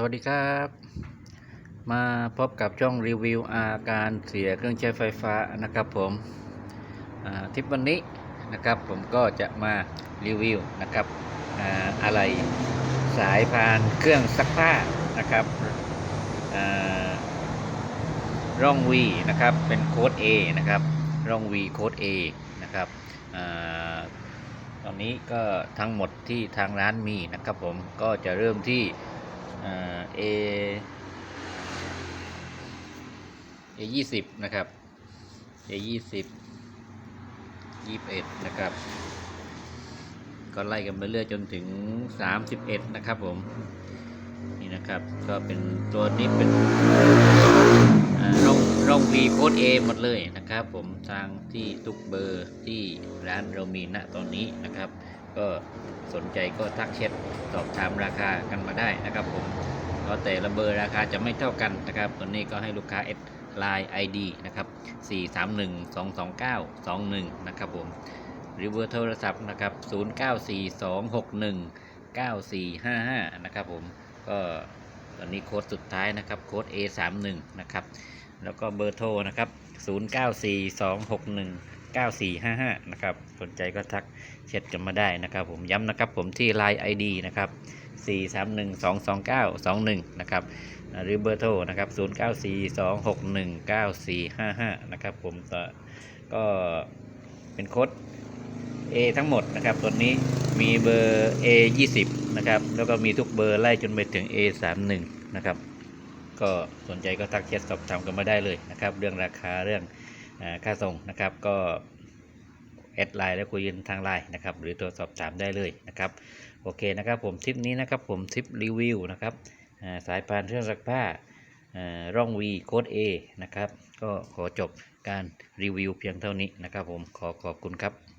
สวัสดีครับ มาพบกับช่องรีวิวอาการเสียเครื่องใช้ไฟฟ้านะครับผมทริปวันนี้นะครับผมก็จะมารีวิวนะครับออะไรสายพานเครื่องซักผ้านะครับร่อง V นะครับเป็นโค้ด A นะครับร่อง V โค้ด A นะครับอตอนนี้ก็ทั้งหมดที่ทางร้านมีนะครับผมก็จะเริ่มที่ เอ่า A A ยี่สิบนะครับ A ยี่สิบยี่สิบเอ็ดนะครับ ก็ไล่กันไปเรื่อยจนถึงสามสิบเอ็ดนะครับผม นี่นะครับ ก็เป็นตัวนี้เป็นร่องร่อง V โค้ด A หมดเลยนะครับผมทางที่ทุกเบอร์ที่ร้านเรามีณตอนนี้นะครับ ก็สนใจก็ทักแชทสอบถามราคากันมาได้นะครับผมก็แต่ละเบอร์ราคาจะไม่เท่ากันนะครับตัวนี้ก็ให้ลูกค้าแอดไลน์ ID นะครับ 431-229-21 นะครับผมหรือเบอร์โทรศัพท์นะครับ 0942619455 นะครับผม ก็ตอนนี้โค้ดสุดท้ายนะครับ โค้ด A31 นะครับ แล้วก็เบอร์โทรนะครับ 094261 9455 นะครับ สนใจก็ทักแชทกันมาได้นะครับ ผมย้ำนะครับผมที่ Line ID นะครับ 431-229-21 นะครับ หรือเบอร์โทรนะครับ 0942619455 นะครับผมต่อก็เป็นโค้ด A ทั้งหมดนะครับตัวนี้มีเบอร์ A 20นะครับแล้วก็มีทุกเบอร์ไล่จนไปถึง A 31นะครับก็สนใจก็ทักแชทสอบถามกันมาได้เลยนะครับ เรื่องราคาเรื่อง ค่าส่งนะครับก็แอดไลน์แล้วคุยกันทางไลน์นะครับหรือตัวสอบถามได้เลยนะครับโอเคนะครับผมทริปนี้นะครับผมทริปรีวิวนะครับสายพานเครื่องซักผ้าร่องวีโค้ด A นะครับก็ขอจบการรีวิวเพียงเท่านี้นะครับผมขอขอบคุณครับ